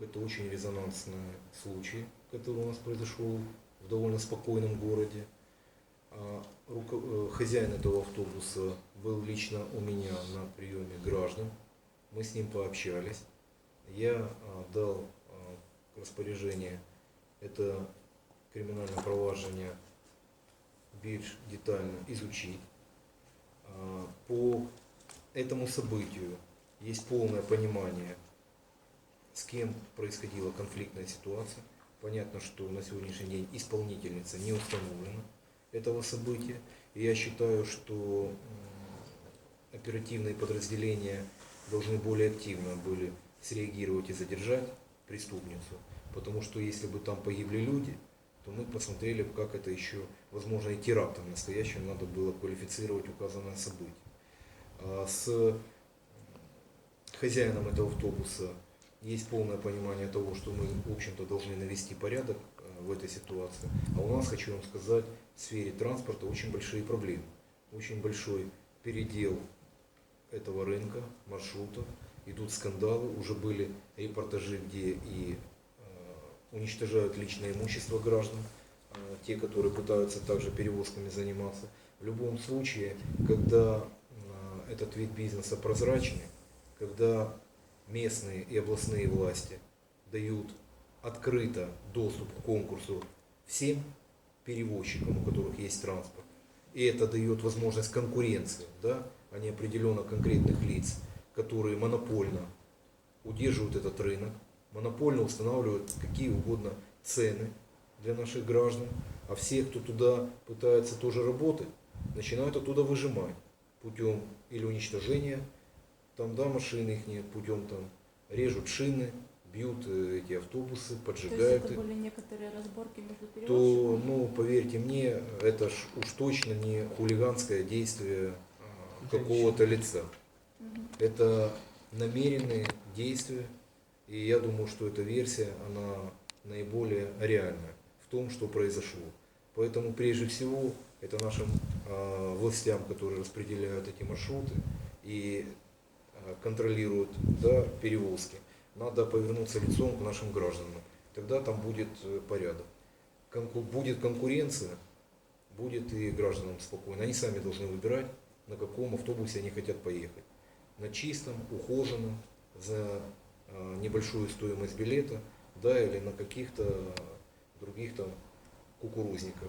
Это очень резонансный случай, который у нас произошел в довольно спокойном городе. А, э, Хозяин этого автобуса был лично у меня на приеме граждан. Мы с ним пообщались. Я а, дал а, распоряжение это криминальное провадження більш детально изучить. По этому событию есть полное понимание, с кем происходила конфликтная ситуация. Понятно, что на сегодняшний день исполнительница не установлена этого события. И я считаю, что оперативные подразделения должны более активно были среагировать и задержать преступницу. Потому что если бы там погибли люди, то мы посмотрели, как это еще, возможно, и терактом настоящим надо было квалифицировать указанное событие. А С хозяином этого автобуса есть полное понимание того, что мы, в общем-то, должны навести порядок э, в этой ситуации. А у нас, хочу вам сказать, в сфере транспорта очень большие проблемы. Очень большой передел этого рынка, маршрутов. Идут скандалы, уже были репортажи, где и э, уничтожают личное имущество граждан, э, те, которые пытаются также перевозками заниматься. В любом случае, когда этот вид бизнеса прозрачный, когда местные и областные власти дают открыто доступ к конкурсу всем перевозчикам, у которых есть транспорт, и это дает возможность конкуренции, да, а не определенно конкретных лиц, которые монопольно удерживают этот рынок, монопольно устанавливают какие угодно цены для наших граждан, а все, кто туда пытается тоже работать, начинают оттуда выжимать путем или уничтожения там, да, машины их путем там режут шины, бьют э, эти автобусы, То есть поджигают это были некоторые разборки между то, ну, поверьте мне, это ж уж точно не хулиганское действие а, какого-то лица. Мгм. Это намеренные действия, и я думаю, что эта версия, она наиболее реальная в том, что произошло. Поэтому прежде всего это нашим а, властям, которые распределяют эти маршруты и контролируют да, перевозки, надо повернуться лицом к нашим гражданам. Тогда там будет э, порядок. Конку- будет конкуренция, будет и гражданам спокойно. Они сами должны выбирать, на каком автобусе они хотят поехать. На чистом, ухоженном, за а, небольшую стоимость билета, да, или на каких-то других там кукурузниках.